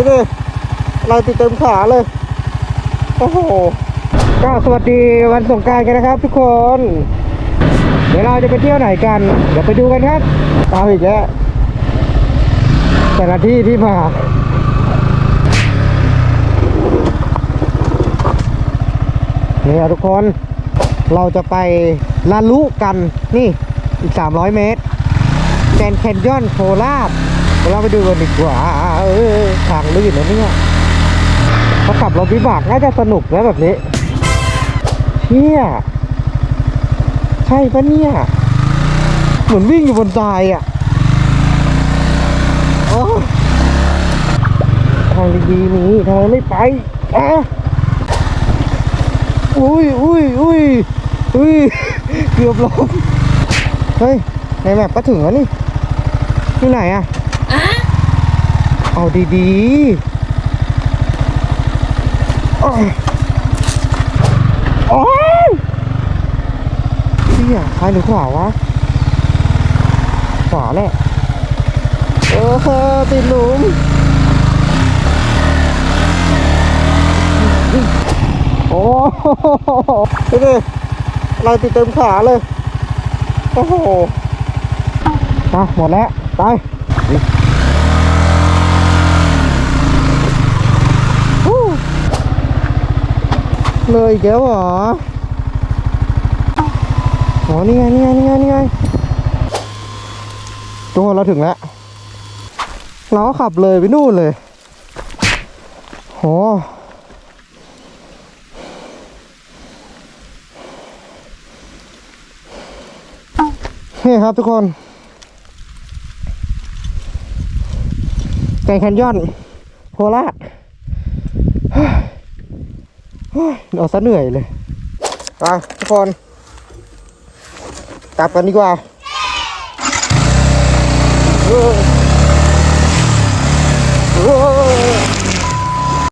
ดูดิอะไรติดเต็มขาเลย โอ้โหก็สวัสดีวันสงการกันนะครับ ทุกคน เดี๋ยวเราจะไปเที่ยวไหนกัน เดี๋ยวไปดูกันครับเอาอีกแล้วแต่ละที่ที่มานี่ครับทุกคนเราจะไปลาลุกันนี่อีก 300 เมตรแกนแคนยอนโคราช เราไปดูกันดีกว่าเออทางลื่นนะเนี่ยพอขับรถวิบากน่าจะสนุกนะแบบนี้เชี่ยใช่ปะเนี่ย เหมือนวิ่งอยู่บนทรายอะโอ้ทางดีๆมีทำไมไม่ไปอะอุ้ยอุ้ยอุ้ยอุ้ยเกือบล้มเฮ้ยในแมปก็ถึงแล้วนี่ที่ไหนอะ เอาดีๆโอ้ยโอ้ยเชี่ยซ้ายหรือขวาวะ ขวาแหละ เออติดหลุม โอ้โหดูดิอะไรติดเต็มขาเลย โอ้โหมาหมดแล้ว ไปฮู้ เลยอีกแล้วเหรออ๋อนี่ไงนี่ไงนี่ไงนี่ไงตัวเราถึงแล้วเราก็ขับเลยไปนู่นเลยโหนี่ครับทุกคนแกรนด์แคนยอนโคราช เฮ้ยเอาซะเหนื่อยเลยไปทุกคนกลับกันดีกว่า